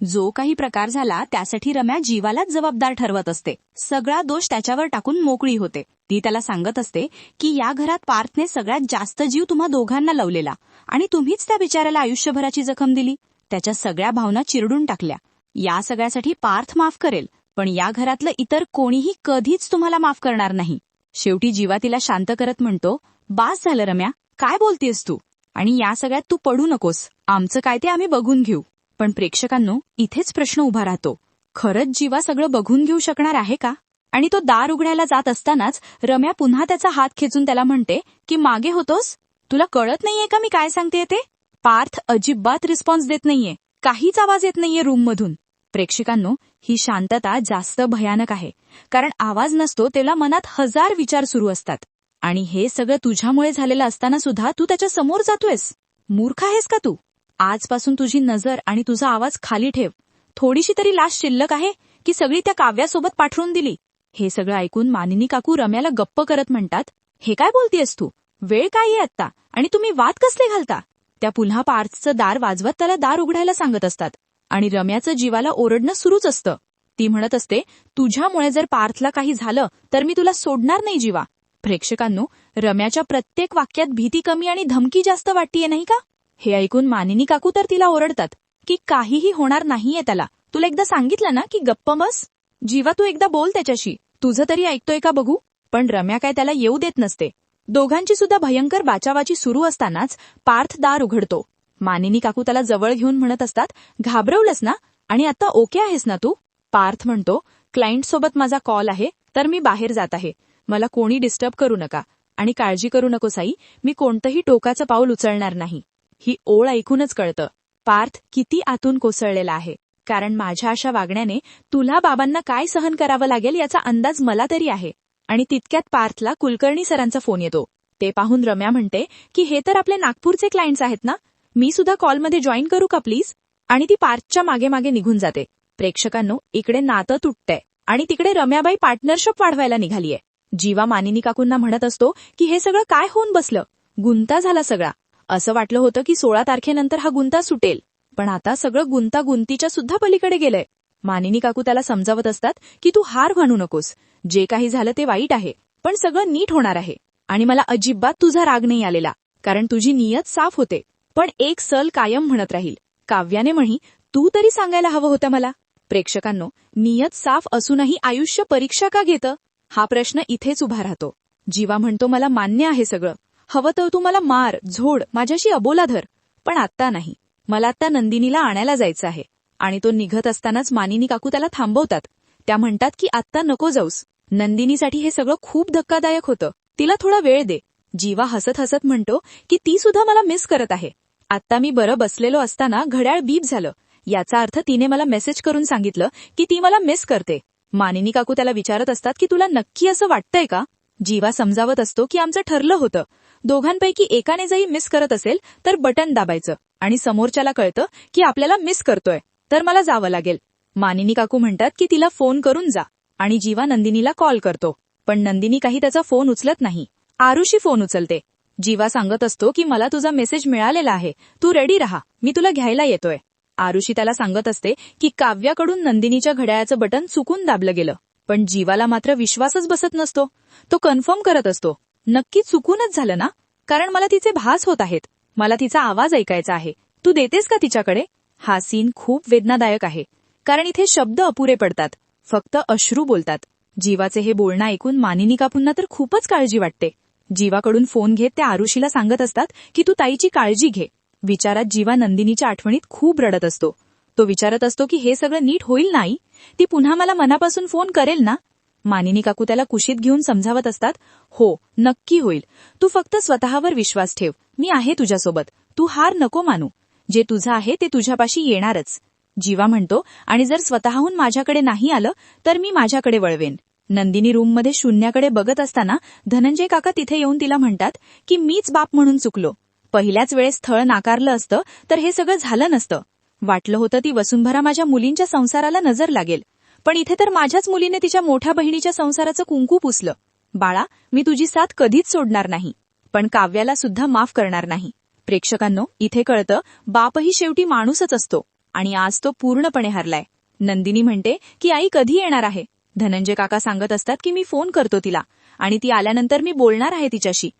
जो काही प्रकार झाला त्यासाठी रम्या जीवालाच जबाबदार ठरवत असते. सगळा दोष त्याच्यावर टाकून मोकळी होते. ती त्याला सांगत असते की या घरात पार्थने सगळ्यात जास्त जीव तुम्हा दोघांना लावलेला आणि तुम्हीच त्या बिचाऱ्याला आयुष्यभराची जखम दिली. त्याच्या सगळ्या भावना चिरडून टाकल्या. या सगळ्यासाठी पार्थ माफ करेल पण या घरातलं इतर कोणीही कधीच तुम्हाला माफ करणार नाही. शेवटी जीवा तिला शांत करत म्हणतो बास झालं रम्या काय बोलतेस तू? आणि या सगळ्यात तू पडू नकोस. आमचं काय ते आम्ही बघून घेऊ. पण प्रेक्षकांनो इथेच प्रश्न उभा राहतो. खरंच जीवा सगळं बघून घेऊ शकणार आहे का? आणि तो दार उघडायला जात असतानाच रम्या पुन्हा त्याचा हात खेचून त्याला म्हणते की मागे होतोस? तुला कळत नाहीये का मी काय सांगते ते? पार्थ अजिबात रिस्पॉन्स देत नाहीये. काहीच आवाज येत नाहीये रूममधून प्रेक्षकांनो ही शांतता जास्त भयानक आहे. कारण आवाज नसतो तेला मनात हजार विचार सुरू असतात. आणि हे सगळं तुझ्यामुळे झालेलं असताना सुद्धा तू त्याच्यासमोर जातोयस. मूर्ख आहेस का तू? आजपासून तुझी नजर आणि तुझा आवाज खाली ठेव. थोडीशी तरी लाश शिल्लक आहे की सगळी त्या काव्यासोबत पाठवून दिली. हे सगळं ऐकून मानिनी काकू रम्याला गप्प करत म्हणतात हे काय बोलतीयस तू? वेळ काय आहे आत्ता? आणि तुम्ही वाद कसले घालता? त्या पुन्हा पार्थचं दार वाजवत त्याला दार उघडायला सांगत असतात. आणि रम्याचं जीवाला ओरडणं सुरूच असतं. ती म्हणत असते तुझ्यामुळे जर पार्थला काही झालं तर मी तुला सोडणार नाही जीवा. प्रेक्षकांनो रम्याच्या प्रत्येक वाक्यात भीती कमी आणि धमकी जास्त वाटतीये नाही का? हे ऐकून मानिनी काकू तर तिला ओरडतात की काहीही होणार नाहीये त्याला. तुला एकदा सांगितलं ना की गप्प बस? जीवा तू एकदा बोल त्याच्याशी. तुझं तरी ऐकतोय का बघू? पण रम्या काय त्याला येऊ देत नसते. दोघांची सुद्धा भयंकर बाचावाची सुरू असतानाच पार्थ दार उघडतो. मानिनी काकू त्याला जवळ घेऊन म्हणत असतात घाबरवलंस ना? आणि आता ओके आहेस ना तू? पार्थ म्हणतो क्लायंट सोबत माझा कॉल आहे तर मी बाहेर जात आहे. मला कोणी डिस्टर्ब करू नका. आणि काळजी करू नको साई. मी कोणतंही टोकाचं पाऊल उचलणार नाही. ही ओळ ऐकूनच कळतं. पार्थ किती आतून कोसळलेला आहे. कारण माझ्या अशा वागण्याने तुला बाबांना काय सहन करावं लागेल याचा अंदाज मला तरी आहे. आणि तितक्यात पार्थला कुलकर्णी सरांचा फोन येतो. ते पाहून रम्या म्हणते की हे तर आपले नागपूरचे क्लायंट्स आहेत ना? मी सुद्धा कॉलमध्ये जॉईन करू का प्लीज आणि ती पार्थच्या मागे मागे निघून जाते. प्रेक्षकांनो इकडे नातं तुटतंय. आणि तिकडे रम्याबाई पार्टनरशिप वाढवायला निघालीये. जीवा मानिनी काकूंना म्हणत असतो की हे सगळं काय होऊन बसलं? गुंता झाला सगळा. असं वाटलं होतं की सोळा तारखेनंतर हा गुंता सुटेल. पण आता सगळं गुंता गुंतीच्या सुद्धा पलीकडे गेलंय. मानिनी काकू त्याला समजावत असतात की तू हार म्हणू नकोस. जे काही झालं ते वाईट आहे. पण सगळं नीट होणार आहे. आणि मला अजिबात तुझा राग नाही आलेला कारण तुझी नियत साफ होते. पण एक सल कायम म्हणत राहील. काव्याने म्हणी तू तरी सांगायला हवं होतं मला. प्रेक्षकांनो नियत साफ असूनही आयुष्य परीक्षा का घेतं? हा प्रश्न इथेच उभा राहतो. जीवा म्हणतो मला मान्य आहे सगळं. हवं तर तू मला मार झोड माझ्याशी अबोला धर. पण आत्ता नाही. मला आत्ता नंदिनीला आणायला जायचं आहे. आणि तो निघत असतानाच मानिनी काकू त्याला थांबवतात. त्या म्हणतात की आत्ता नको जाऊस. नंदिनीसाठी हे सगळं खूप धक्कादायक होतं. तिला थोडा वेळ दे. जीवा हसत हसत म्हणतो की ती सुद्धा मला मिस करत आहे. आत्ता मी बरं बसलेलो असताना घड्याळ बीप झालं. याचा अर्थ तिने मला मेसेज करून सांगितलं की ती मला मिस करते. मानिनी काकू त्याला विचारत असतात की तुला नक्की असं वाटतंय का? जीवा समजावत असतो की आमचं ठरलं होतं. दोघांपैकी एकाने जरी मिस करत असेल तर बटन दाबायचं. आणि समोरच्याला कळतं की आपल्याला मिस करतोय. तर मला जावं लागेल. मानिनी काकू म्हणतात की तिला फोन करून जा. आणि जीवा नंदिनीला कॉल करतो. पण नंदिनी काही त्याचा फोन उचलत नाही. आरुषी फोन उचलते. जीवा सांगत असतो की मला तुझा मेसेज मिळालेला आहे. तू रेडी राहा. मी तुला घ्यायला येतोय. आरुषी त्याला सांगत असते की काव्याकडून नंदिनीच्या घड्याळाचं बटन चुकून दाबलं गेलं. पण जीवाला मात्र विश्वासच बसत नसतो. तो कन्फर्म करत असतो. नक्की चुकूनच झालं ना? कारण मला तिचे भास होत आहेत. मला तिचा आवाज ऐकायचा आहे. तू देतेस का तिच्याकडे? हा सीन खूप वेदनादायक आहे. कारण इथे शब्द अपुरे पडतात. फक्त अश्रू बोलतात. जीवाचे हे बोलणं ऐकून मानिनी कापूंना तर खूपच काळजी वाटते. जीवाकडून फोन घेत त्या आरुषीला सांगत असतात की तू ताईची काळजी घे. विचारात जीवा नंदिनीच्या आठवणीत खूप रडत असतो. तो विचारत असतो की हे सगळं नीट होईल नाही? ती पुन्हा मला मनापासून फोन करेल ना? मानिनी काकू त्याला कुशीत घेऊन समजावत असतात हो नक्की होईल. तू फक्त स्वतःवर विश्वास ठेव. मी आहे तुझ्यासोबत. तू हार नको मानू. जे तुझं आहे ते तुझ्यापाशी येणारच. जीवा म्हणतो आणि जर स्वतःहून माझ्याकडे नाही आलं तर मी माझ्याकडे वळवेन. नंदिनी रूममध्ये शून्याकडे बघत असताना धनंजय काका तिथे येऊन तिला म्हणतात की मीच बाप म्हणून चुकलो. पहिल्याच वेळेस स्थळ नाकारलं असतं तर हे सगळं झालं नसतं. वाटलं होतं ती वसुंभरा माझ्या मुलींच्या संसाराला नजर लागेल. पण इथे तर माझ्याच मुलीने तिच्या मोठ्या बहिणीच्या संसाराचं कुंकू पुसलं. बाळा मी तुझी साथ कधीच सोडणार नाही. पण काव्याला सुद्धा माफ करणार नाही. प्रेक्षकांनो इथे कळतं बापही शेवटी माणूसच असतो. आणि आज तो पूर्णपणे हरलाय. नंदिनी म्हणते की आई कधी येणार आहे? धनंजय काका सांगत असतात की मी फोन करतो तिला. आणि ती आल्यानंतर मी बोलणार आहे तिच्याशी.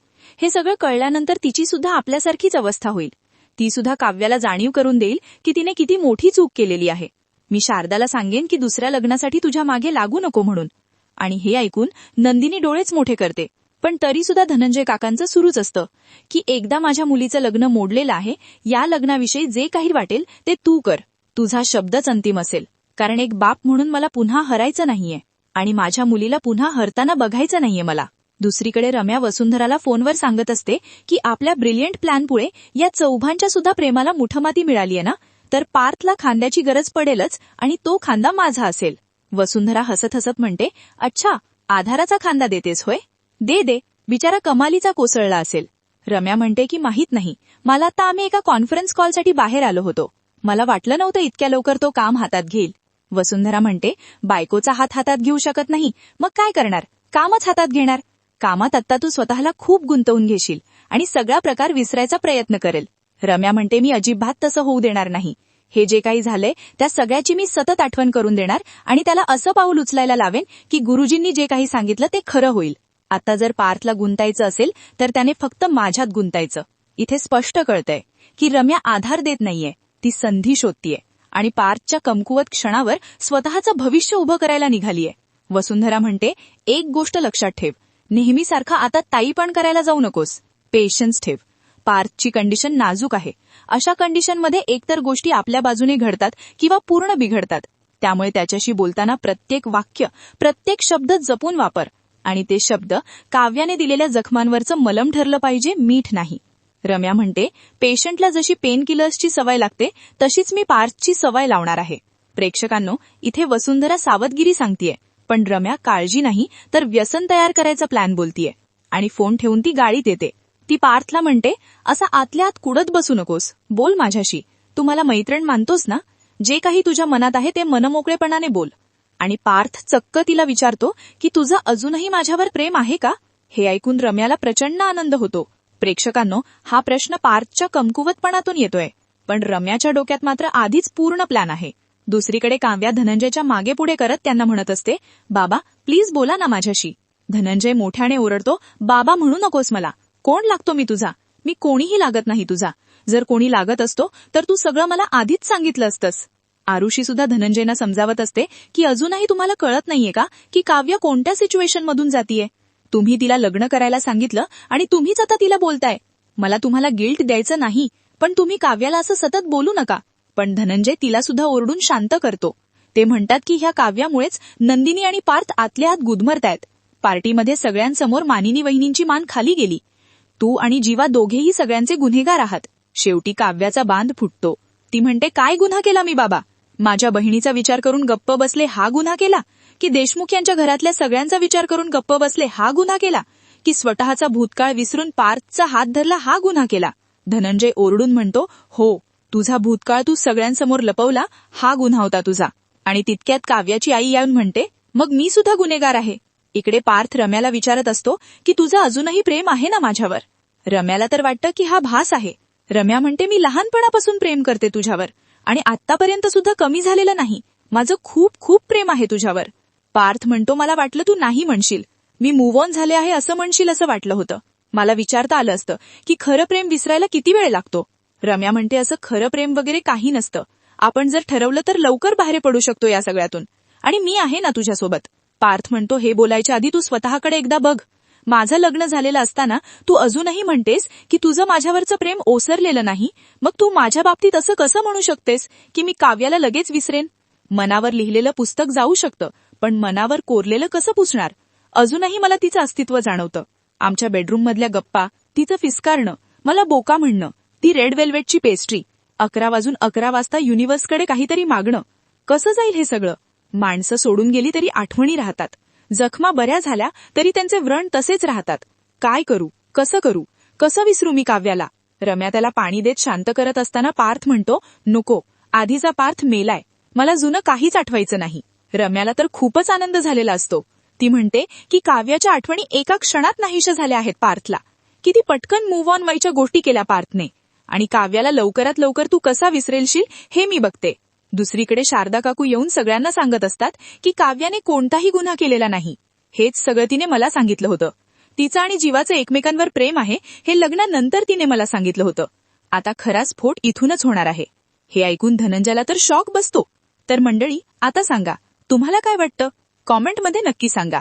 हे सगळं कळल्यानंतर तिची सुद्धा आपल्यासारखीच अवस्था होईल. ती सुद्धा काव्याला जाणीव करून देईल की तिने किती मोठी चूक केलेली आहे. मी शारदाला सांगेन की दुसऱ्या लग्नासाठी तुझ्या मागे लागू नको म्हणून. आणि हे ऐकून नंदिनी डोळेच मोठे करते. पण तरी सुद्धा धनंजय काकांचं सुरूच असतं की एकदा माझ्या मुलीचं लग्न मोडलेलं आहे या लग्नाविषयी जे काही वाटेल ते तू कर. तुझा शब्दच अंतिम असेल. कारण एक बाप म्हणून मला पुन्हा हरायचं नाहीये. आणि माझ्या मुलीला पुन्हा हरताना बघायचं नाहीये मला. दुसरीकडे रम्या वसुंधराला फोनवर सांगत असते की आपल्या ब्रिलियंट प्लॅनपुळे या चौघांच्या सुद्धा प्रेमाला मुठमाती मिळालीये ना? तर पार्थला खांद्याची गरज पडेलच आणि तो खांदा माझा असेल. वसुंधरा हसत हसत म्हणते अच्छा आधाराचा खांदा देतेस होय? दे दे. बिचारा कमालीचा कोसळला असेल. रम्या म्हणते की माहीत नाही. मला आता आम्ही एका कॉन्फरन्स कॉलसाठी बाहेर आलो होतो. मला वाटलं नव्हतं इतक्या लवकर तो काम हातात घेईल. वसुंधरा म्हणते बायकोचा हात हातात घेऊ शकत नाही. मग काय करणार? कामच हातात घेणार. कामात आत्ता तू स्वतःला खूप गुंतवून घेशील आणि सगळा प्रकार विसरायचा प्रयत्न करेल. रम्या म्हणते मी अजिबात तसं होऊ देणार नाही. हे जे काही झालंय त्या सगळ्याची मी सतत आठवण करून देणार आणि त्याला असं पाऊल उचलायला लावेन की गुरुजींनी जे काही सांगितलं ते खरं होईल. आता जर पार्थला गुंतायचं असेल तर त्याने फक्त माझ्यात गुंतायचं. इथे स्पष्ट कळतंय की रम्या आधार देत नाहीये ती संधी शोधतीये आणि पार्थच्या कमकुवत क्षणावर स्वतःचं भविष्य उभं करायला निघालीये. वसुंधरा म्हणते एक गोष्ट लक्षात ठेव. नेहमीसारखा आता ताई पण करायला जाऊ नकोस. पेशन्स ठेव. पार्थची कंडिशन नाजूक आहे. अशा कंडिशनमध्ये एकतर गोष्टी आपल्या बाजूने घडतात किंवा पूर्ण बिघडतात. त्यामुळे त्याच्याशी बोलताना प्रत्येक वाक्य प्रत्येक शब्द जपून वापर. आणि ते शब्द काव्याने दिलेल्या जखमांवरचं मलम ठरलं पाहिजे मीठ नाही. रम्या म्हणते पेशंटला जशी पेन किलर्सची सवय लागते तशीच मी पार्थची सवय लावणार आहे. प्रेक्षकांनो इथे वसुंधरा सावधगिरी सांगतीये. पण रम्या काळजी नाही तर व्यसन तयार करायचा प्लॅन बोलतीये. आणि फोन ठेवून ती गाडीत येते ती पार्थला म्हणते असा आतल्या आत कुडत बसू नकोस. बोल माझ्याशी. तू मला मैत्रीण मानतोस ना? जे काही तुझ्या मनात आहे ते मनमोकळेपणाने बोल. आणि पार्थ चक्क तिला विचारतो की तुझं अजूनही माझ्यावर प्रेम आहे का? हे ऐकून रम्याला प्रचंड आनंद होतो. प्रेक्षकांनो हा प्रश्न पार्थच्या कमकुवतपणातून येतोय. पण रम्याच्या डोक्यात मात्र आधीच पूर्ण प्लॅन आहे. दुसरीकडे काव्या धनंजयच्या मागे पुढे करत त्यांना म्हणत असते बाबा प्लीज बोला ना माझ्याशी. धनंजय मोठ्याने ओरडतो बाबा म्हणू नकोस मला. कोण लागतो मी तुझा? मी कोणीही लागत नाही तुझा. जर कोणी लागत असतो तर तू सगळं मला आधीच सांगितलं असतंस. आरुषी सुद्धा धनंजयना समजावत असते की अजूनही तुम्हाला कळत नाहीये का की काव्य कोणत्या सिच्युएशन मधून जातीये? तुम्ही तिला लग्न करायला सांगितलं आणि तुम्हीच आता तिला बोलताय. मला तुम्हाला गिल्ट द्यायचं नाही पण तुम्ही काव्याला असं सतत बोलू नका. पण धनंजय तिला सुद्धा ओरडून शांत करतो. ते म्हणतात की ह्या काव्यामुळेच नंदिनी आणि पार्थ आतल्या आत गुदमरतायत. पार्टीमध्ये सगळ्यांसमोर मानिनी वहिनींची मान खाली गेली. तू आणि जीवा दोघेही सगळ्यांचे गुन्हेगार आहात. शेवटी काव्याचा बांध फुटतो. ती म्हणते काय गुन्हा केला मी बाबा? माझ्या बहिणीचा विचार करून गप्प बसले हा गुन्हा केला? की देशमुख यांच्या घरातल्या सगळ्यांचा विचार करून गप्प बसले हा गुन्हा केला? की स्वतःचा भूतकाळ विसरून पार्थचा हात धरला हा गुन्हा केला? धनंजय ओरडून म्हणतो हो तुझा भूतकाळ तू सगळ्यांसमोर लपवला हा गुन्हा होता तुझा. आणि तितक्यात काव्याची आई येऊन म्हणते मग मी सुद्धा गुन्हेगार आहे. इकडे पार्थ रम्याला विचारत असतो की तुझं अजूनही प्रेम आहे ना माझ्यावर? रम्याला तर वाटतं की हा भास आहे. रम्या म्हणते मी लहानपणापासून प्रेम करते तुझ्यावर. आणि आतापर्यंत सुद्धा कमी झालेलं नाही. माझं खूप खूप प्रेम आहे तुझ्यावर. पार्थ म्हणतो मला वाटलं तू नाही म्हणशील. मी मूव्ह ऑन झाले आहे असं म्हणशील असं वाटलं होतं. मला विचारता आलं असतं की खरं प्रेम विसरायला किती वेळ लागतो? रम्या म्हणते असं खरं प्रेम वगैरे काही नसतं. आपण जर ठरवलं तर लवकर बाहेर पडू शकतो या सगळ्यातून. आणि मी आहे ना तुझ्यासोबत. पार्थ म्हणतो हे बोलायच्या आधी तू स्वतःकडे एकदा बघ. माझं लग्न झालेलं असताना तू अजूनही म्हणतेस की तुझं माझ्यावरचं प्रेम ओसरलेलं नाही. मग तू माझ्या बाबतीत असं कसं म्हणू शकतेस? की मी काव्याला लगेच विसरेन? मनावर लिहिलेलं पुस्तक जाऊ शकतं पण मनावर कोरलेलं कसं पुसणार? अजूनही मला तिचं अस्तित्व जाणवतं. आमच्या बेडरूम मधल्या गप्पा तिचं फिस्कारणं मला बोका म्हणणं ती रेड वेल्वेटची पेस्ट्री. अकरा वाजून अकरा वाजता युनिव्हर्सकडे काहीतरी मागणं. कसं जाईल हे सगळं? माणसं सोडून गेली तरी आठवणी राहतात. जखमा बऱ्या झाल्या तरी त्यांचे व्रण तसेच राहतात. काय करू? कसं करू? कसं विसरू मी काव्याला? रम्या त्याला पाणी देत शांत करत असताना पार्थ म्हणतो नको. आधीचा पार्थ मेलाय. मला जुनं काहीच आठवायचं नाही. रम्याला तर खूपच आनंद झालेला असतो. ती म्हणते की काव्याच्या आठवणी एका क्षणात नाहीशा झाल्या आहेत पार्थला. किती पटकन मूव्ह ऑन व्हायच्या गोष्टी केल्या पार्थने. आणि काव्याला लवकरात लवकर तू कसा विसरेलशील हे मी बघते. दुसरीकडे शारदा काकू येऊन सगळ्यांना सांगत असतात की काव्याने कोणताही गुन्हा केलेला नाही. हेच सगळं तिने मला सांगितलं होतं. तिचं आणि जीवाचं एकमेकांवर प्रेम आहे हे लग्नानंतर तिने मला सांगितलं होतं. आता खरा स्फोट इथूनच होणार आहे. हे ऐकून धनंजयला तर शॉक बसतो. तर मंडळी आता सांगा तुम्हाला काय वाटतं? कॉमेंटमध्ये नक्की सांगा.